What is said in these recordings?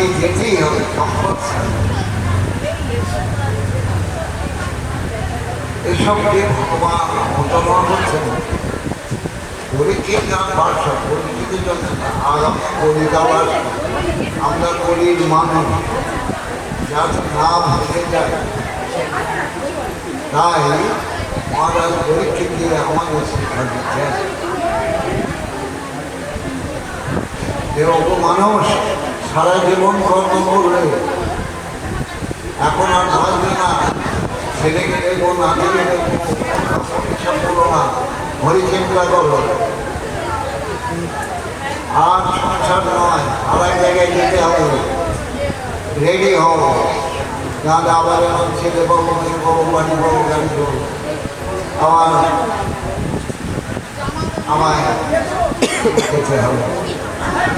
এই যেতেই হবে এসব যে ভগবান অবতরণ করছেন। পরীক্ষিত যার ভাষা পরীক্ষিত আগামী কলিকাবার আমরা কলির মানুষ। যার নাম হয়ে যায়, তাই মহারাজ পরীক্ষিত আমাদের শিক্ষা দিচ্ছেন অত মানুষ সারা জীবন কর্ম করলে এখন আর বাঁচবে না ছেলেকে দেখব নাতিকে দেখব সব না হরিচিন্তা করো। আর সংসার নয় এক জায়গায় যেতে হবে। রেডি হও। নাহলে আবার এমন ছেলে পাবো মেয়ে পাবো বাড়ি পাবো গাড়ি পাবো আবার আমায় যেতে হবে।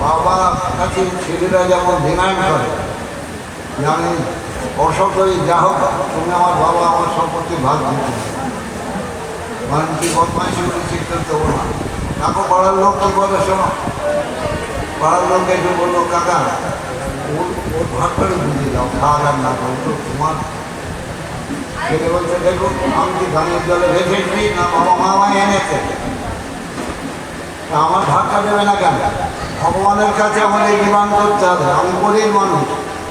বাবা কাছে ছেলেরা যেমন ডিমান্ড করে যে আমি হয়ে যা হোক, তুমি আমার বাবা আমার সম্পত্তি ভাগ দিতে মানে কি বদমাইশি করে শিখতে দেবো না। কাকু, পাড়ার লোক কি বলে শোনো? পাড়ার লোক এসে বলল, কাকা, ওর ওর ভাগ করে বুঝিয়ে দাও খাওয়া দাওয়া না করো তোমার ছেলে বলছে দেখুন আমি কি ধানের জলে ভেসেছি না বাবা মা এনেছে? আমার ভাগটা দেবে না কেন? ভগবানের কাছে আমাদের ডিমান্ড করতে হবে। আমি গরিব মানুষ।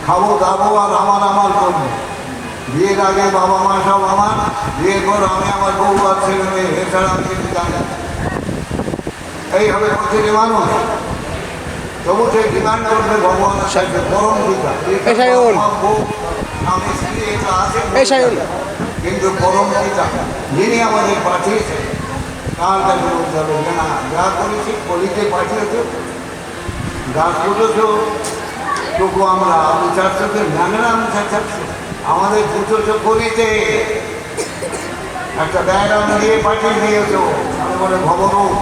খাব দাবো আর আমার আমার করব বিয়ের আগে বাবা মা সব আমার। বিয়ের পর আমি আমার বউ আর ছেলে মেয়ে। এছাড়া আমি কিছু জানি না। এই হবে প্রতিটি মানুষ। তবু সে ডিমান্ড করবে ভগবানের সাথে পরম পিতা। স্বামী স্ত্রী এটা আছে। কিন্তু পরম পিতা যিনি আমাদের পাঠিয়েছেন তার কাছে বলতে হবে না যা করেছি কলিতে পাঠিয়েছে গাছ ফুটেছ, তবু আমরা করতে জানে না আমি চাচ্ছি আমাদের ফুটেছ কলিতে একটা ডায়গ্রাম দিয়ে পাঠিয়ে দিয়েছ, আমি বলে ভবরূপ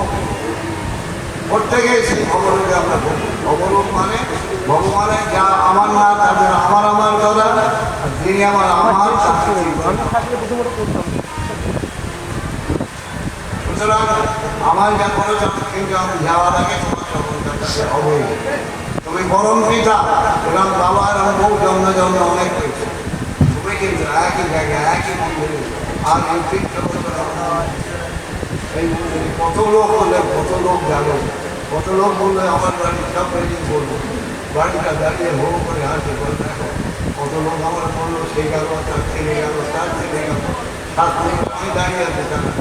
প্রত্যেকে সেই ভবরূপে আমরা। ভবরূপ মানে ভগবানের যা আমার না, তাদের আমার আমার আর যিনি আমার আমার সুতরাং আমার যা খরচ কিন্তু আমি যাওয়ার আগে কাছে হবে। তুমি পরম পিতা এরকম বাবা এবং বউ, জন্ম জন্ম অনেক হয়েছে। তুমি কিন্তু একই জায়গায়, একই মন্দিরে। আর এই এই মন্দিরে কত লোক হলে কত লোক যাবে কত লোক বললে আমার বাড়ি সব বাড়ি বলব। বাড়িটা দাঁড়িয়ে হো করে হাসি করে দেখো। কত লোক আমার বলল সে গেল, তার ছেলে গেল, তার ছেলে গেল। মিনিট আমি দাঁড়িয়ে আছি তারা।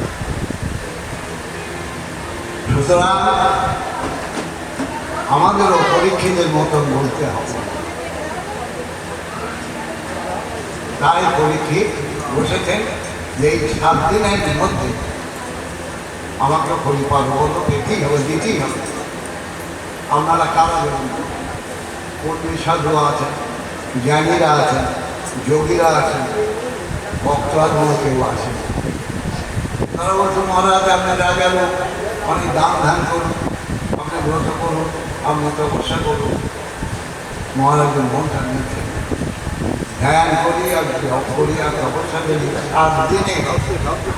সুতরাং আমাদেরও পরীক্ষিতের মতন বলতে হবে। তাই পরীক্ষিত বসেছেন যে এই সাত দিনের মধ্যে আমাকে পরিবার বলো দিতেই হবে দিতেই হবে। আপনারা কারা দেবেন কর্মী সাধু আছেন, জ্ঞানীরা আছেন, যোগীরা আছেন ভক্তরা কেউ আছেন। তারা বলছে মহারাজ, আপনি রাজা লোক অনেক দান ধ্যান করুন আপনি ব্রত করুন। আপনি তপস্যা করুন মহারাজের মনটা নিচ্ছে ধ্যান করি আর জপ করি আর তপস্যা করি সাত দিনে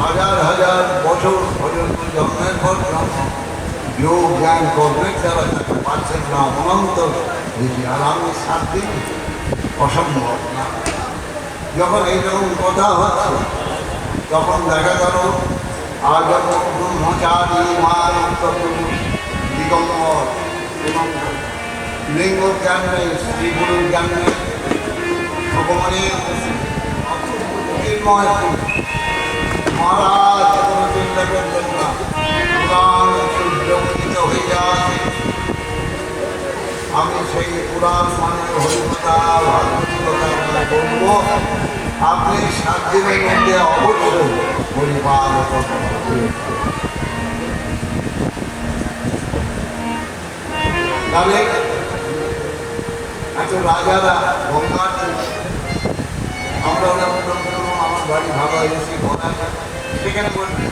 হাজার হাজার বছর পর্যন্ত জন্মের পর জন্ম যোগ জ্ঞান করবে তারা তাকে পাচ্ছেন না, অনন্ত দেখি আর আমি সাত দিন অসম্ভব না। যখন এইরকম কথা হচ্ছে, তখন দেখা গেল আজ ব্রহ্মচারী মান দিগম্বর এবং লিঙ্গ জ্ঞান নেই শ্রী গুরুর জ্ঞান নেই ভগবানের মহারাজ, কোনো চিন্তা করবেন না। আমি সেই পুরাণ মানে হরিকথা ভাগবতী বলব। আপনি সাত দিনের মধ্যে অবশ্যই পরিবার তাহলে এত রাজারা গঙ্গার আমরা ওরা আমার বাড়ি হয়েছে ঘোরা সেখানে বলবেন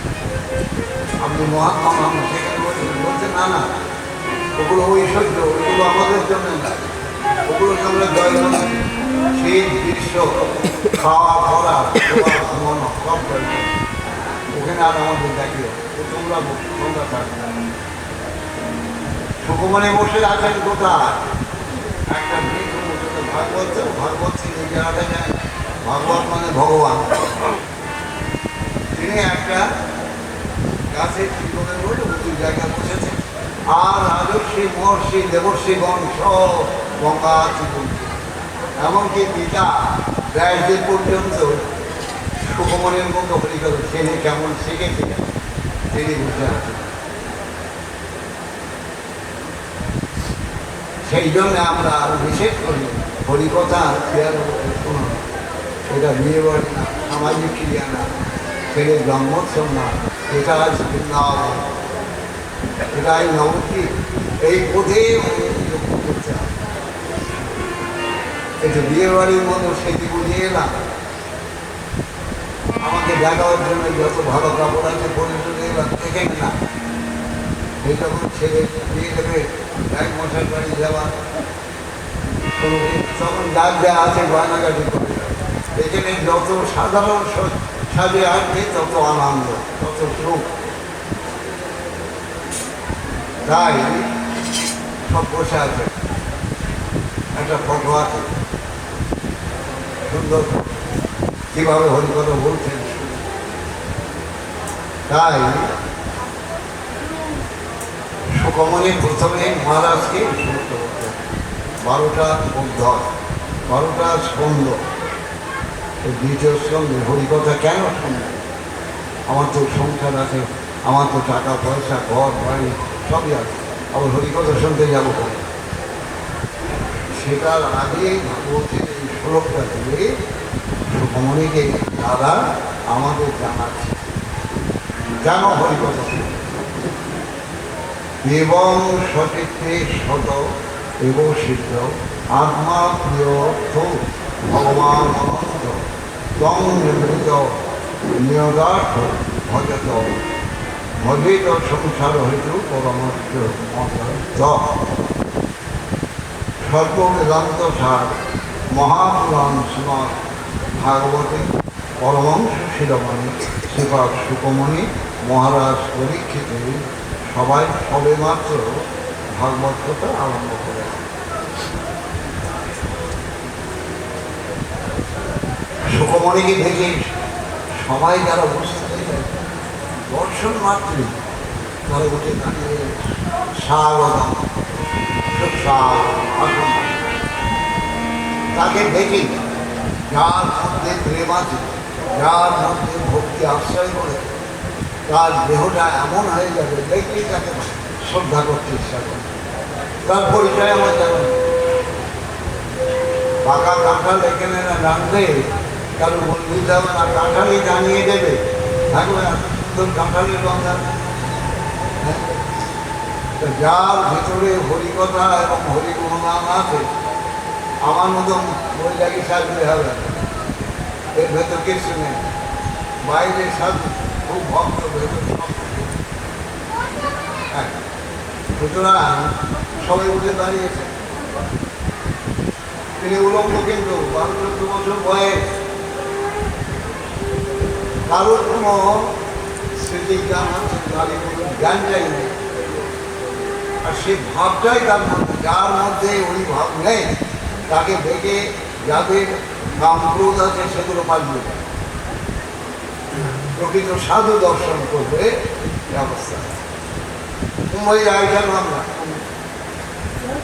আপনি মহাত্মা মানুষ, সেখানে বলছেন না না, ওগুলো ঐশ্বর্য, ওগুলো আমাদের জন্য না। ওগুলোকে আমরা জয় সেই দৃশ্য, খাওয়া পড়া ঘুমানো সব ওখানে আর আমাদের দেখিও তোমরা তোমরা থাকবে সুকুমারে বসে আছেন কোথায়? একটা ভাগবত ভাগবত তিনি জায়গাটা ভাগবত মানে ভগবান। তিনি একটা গাছের জীবনের বলে উঁচু জায়গায় বসেছে। আর রাজস্বী মহর্ষি দেবর্ষিগণ সব গঙ্গা জীবন এমনকি পিতা ব্যাসদেব পর্যন্ত সুকমনের মতো হরিকল তিনি কেমন শিখেছিলেন তিনি বুঝে আছেন সেই জন্য আমরা আরও বিশেষ করি হরিকথা ক্রিয়ার এটা বিয়ে বাড়ি না। সামাজিক ক্রিয়া না। ছেলের জন্মোৎসব না। এটা আজ বৃন্দাবন এটা এই পথে করতে হবে এটা বিয়ে বাড়ির মতো সেটি বুঝিয়ে এলাম। আমাকে দেখাবার জন্য যত ভালো কাপড় আছে পরে চলে এলাম। দেখে না। এই যখন ছেলে বিয়ে দেবে। এক মশার বাড়ি যাওয়া। তখন ডাক দেওয়া আছে গয়নাগাটি করে। এখানে যত সাধারণ সাজে আসবে তত আনন্দ, তত সুখ। তাই সব বসে আছে। একটা ফটো আছে। সুন্দর কীভাবে হরিকথা বলছেন? তাই সুকমনে প্রথমে মহারাজকে শুনতে হতো বারোটা উদ্ধর বারোটা স্কন্দ এই দ্বিতীয় স্কন্ধে হরিকথা কেন আমার তো সংসার আছে, আমার তো টাকা, পয়সা, ঘর, বাড়ি, সবই আছে। আবার হরিকথা শুনতে যাব? সেটার আগে ভাগবতের এই শ্লোকটা দিয়ে সুকমণিকে দাদা, আমাদের জানাচ্ছে কেন হরিকথা? এবং সচিত্রে শত এবং সিদ্ধ আত্মা প্রিয় ভগবান অনন্ত তং নিবৃত নিয়দার্থ, ভজত ভজিত সংসার হইত পরমর্শ সর্ববেদান্ত সার, মহাপুরাণ শ্রীমৎ ভাগবতী পরমংশ শিরোমণি, শ্রীপাদ সুকমণি মহারাজ পরীক্ষিত সবাই সবে মাত্র ভাগবত কথা আরম্ভ করে সুকমণিকে দেখে সবাই যারা বুঝতে দর্শন মাত্রই তারা উঠে দাঁড়িয়ে আসুন। তাকে দেখে যার মধ্যে প্রেম আছে, যার মধ্যে ভক্তি আশ্রয় করে তার দেহটা এমন হয়ে যাবে, দেখলেই তাকে শ্রদ্ধা করতে ইচ্ছা করে। তার পরিচয় আমার জানো না। পাকা কাঁঠাল এখানে না রাখবে কারণ বুঝতে হবে না, কাঁঠালই জানিয়ে দেবে। থাকবে এত সুন্দর কাঁঠালের গন্ধা হ্যাঁ? তো যার ভিতরে হরিকথা এবং হরিগুণগান আছে, আমার মতো বৈরাগী সাজতে হবে এর ভেতর কিছু নেই। বাইরে সাজু ভক্ত। সুতরাং সবাই উঠে তিনি কিন্তু বছর বয়স। কারোর কোনো স্মৃতি জ্ঞান আছে? তাদের কোনো জ্ঞান চাই নেই। আর সেই ভাবটাই তার মধ্যে, যার মধ্যে ওই ভাব নেই, তাকে দেখে যাদের কাম ক্রোধ আছে সেগুলো পালিয়ে যায় প্রকৃত সাধু দর্শন করবে ব্যবস্থা কুম্ভই আয়োজন আমরা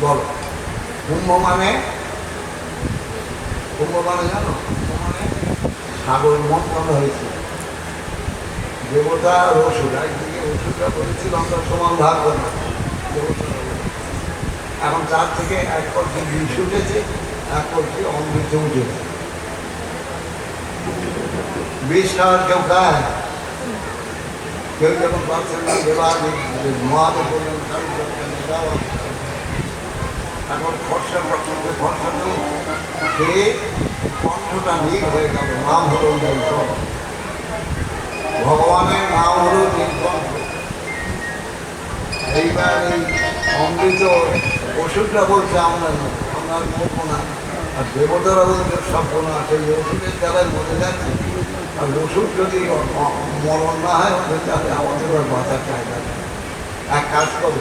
বলো। কুম্ভ মানে? কুম্ভ মানে জানো? মানে সাগর মন্থন হয়েছে। দেবতা আর ওষুধ একদিকে ওষুধটা বলেছিল, আমরা সমান ভাগ বলে। এখন তার থেকে এক পক্ষে বিষ উঠেছে এক পক্ষে অমৃত উঠেছে। বিষটা আর কেউ খায় কেউ যখন পাচ্ছেন না দেবার মহাদেব বললেন নেই, দাও আমাকে।" এখন ফর্সা ফর্সা ফর্সা তো খেয়ে কণ্ঠটা নীল হয়ে গেল নাম হলো ভগবানের নাম হলো নীলকণ্ঠ এইবার এই অমৃত ওষুধটা বলছে আমরা আমরা করব আর দেবতারা বলছে সভ্য না সেই ওষুধের জ্বালায় মরে যাচ্ছে। আর ওষুধ যদি মরণ না হয় তাহলে আমাদের বাঁচা চায় না এক কাজ করো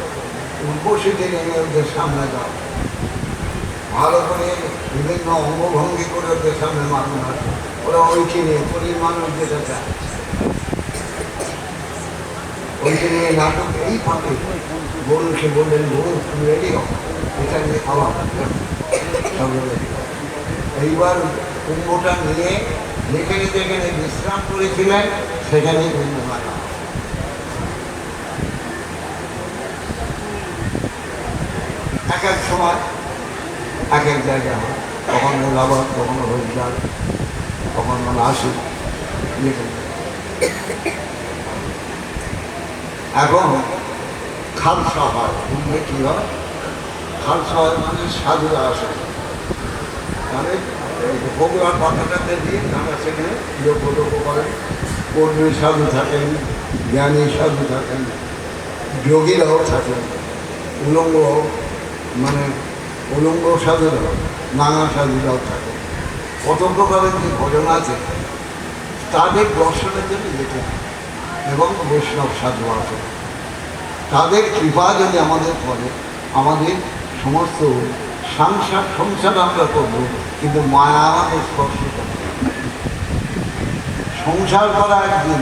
উর্বশীতে নেমে ওদের সামনে যাও ভালো করে বিভিন্ন অঙ্গভঙ্গি করে ওদের সামনে মানুষ আসে ওরা ওই কিনে পরির মানুষ যেতে চায় ওইকে নিয়ে নাটক এই ফাঁকে গরুকে বললেন গরু তুমি রেডি হও এটা নিয়ে খাওয়া এইবার কুম্ভটা নিয়ে যেখানে যেখানে বিশ্রাম করেছিলেন সেখানেই এক এক সময়, এক এক জায়গা হয়। কখনো মোলাবাদ, কখনো হরিদ্বার, কখনো যেখানে। এখন খালসা হয়। কুম্ভে কী হয়? খালসা হয় মানে সাধুরা আসে। মানে ভোগলার পাতাটাতে দিয়ে তারা সেখানে যোগ্য লোক করেন কর্মী সাধু থাকেন জ্ঞানী সাধু থাকেন, যোগীরাও থাকেন, উলঙ্গ মানে উলঙ্গ সাধুরাও, নানা সাধুরাও থাকেন কত প্রকারের যে ভজন আছে, তাদের দর্শনের জন্য যেতে। এবং বৈষ্ণব সাধু আছে তাদের কৃপা যদি আমাদের পরে আমাদের সমস্ত সংসার সংসার আমরা করব কিন্তু মায়া আমাদের স্পর্শ করবে সংসার করা একদিন,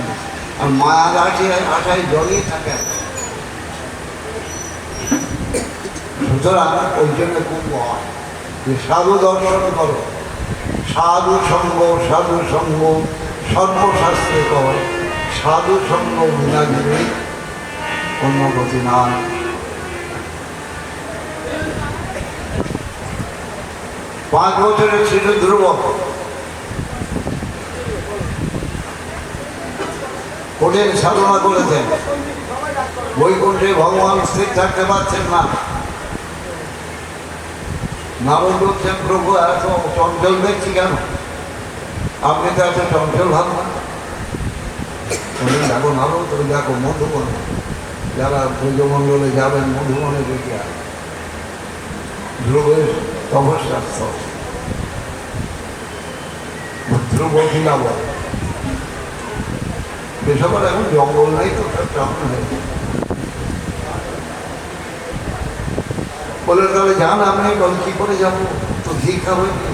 আর মায়ার আশায় আশায় জড়িয়ে থাকে সুতরাং ওই জন্য খুব হয় যে সাধু দর্শন করো। সাধু সঙ্গ সাধু সঙ্গ, সর্বশাস্ত্রে কর। সাধু সঙ্গ বিনা জীবে অন্য গতি নাই। পাঁচ বছরের ছিল ধ্রুব কঠিন সাধনা করেছেন। বৈকুণ্ঠে ভগবান স্থির থাকতে পারছেন না। নারদ বলছেন প্রভু এত চঞ্চল দেখছি কেন? আপনি তো এত চঞ্চল ভাব না। তুমি দেখো নারদ তুমি দেখো মধুবন। যারা ব্রজমণ্ডলে যাবেন মধুবনে দেখে আর ধ্রুবের তপস্যার ধ্রুব কিনা বল। বেসবার এখন জঙ্গল নেই তো কেমন হয়েছে বলে তাহলে যান আপনি বল কী করে যাব? তো দীক্ষা হয়েছে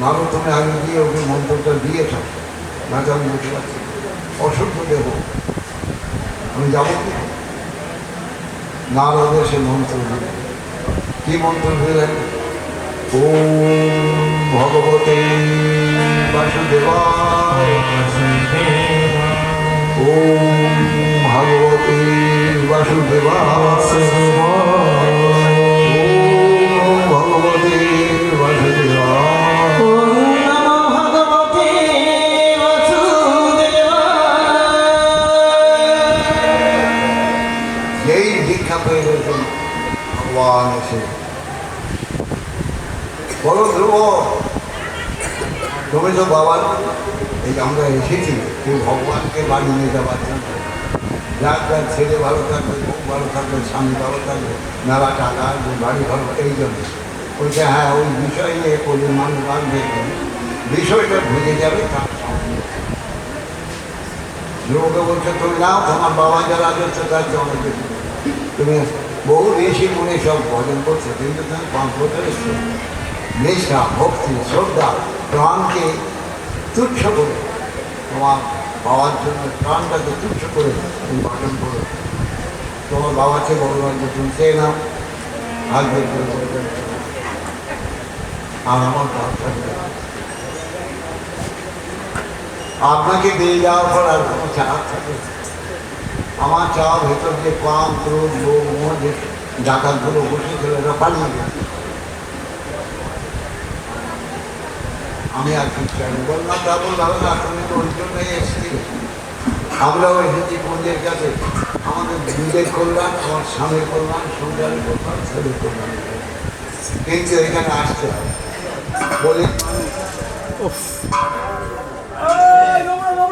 নারদ তুমি আগে গিয়ে ওকে মন্ত্রটা দিয়েছ না তো আমি বুঝতে পারছি। অসুস্থ দেব আমি যাব কি? নারদে সে মন্ত্র দিলেন কি মন্ত্র দিলেন ওম ভগবতে বাসুদেবায় ওম ভগবতে বাসুদেবায় যেই দীক্ষা গেছেন ভগবান এসে বলো ধ্রুব তুমি তো বাবার এই আমরা এসেছি কেউ ভগবানকে বাড়ি নিয়ে যাবার জন্য যার যার ছেলে ভালো থাকবে বউ ভালো থাকবে স্বামী ভালো থাকবে মেলা টাকা বাড়ি ভালো এই জন্য বলছে হ্যাঁ ওই বিষয় নিয়ে কোনো মানুষ বাঁধবে বিষয়টা বুঝে যাবে তার সঙ্গে ধ্রুবকে বলছে তুমি নাও তোমার বাবা যারা আছে তার জন্য তুমি বহু ঋষি মুনি সব ভজন করছে, কিন্তু বছর এসছো। নিষ্ঠা ভক্তি, শ্রদ্ধা, প্রাণকে তুচ্ছ করে, তোমার বাবার জন্য প্রাণটাকে তুচ্ছ করে তুমি ভজন করো। তোমার বাবাকে ভগবান যে করে বলবেন আর আমার বাচ্চা আপনাকে দিয়ে যাওয়ার পর আর কোনো চাপ থাকে আমার চাওয়া ভেতর যে কাম ক্রোধ লোভ মোহ যে ডাকাতগুলো বসেছিল এরা পালিয়ে গেছে। আমি আর কিছু বললাম বললাম না তুমি তো ওই জন্যই এসেছি আমরাও এসেছি পুঞ্জের কাছে। আমাদের নিজের কল্যাণ, আমার স্বামীর কল্যাণ সংসারের কল্যাণ, ছেলের কল্যাণ। কিন্তু এখানে আসতে হবে বলে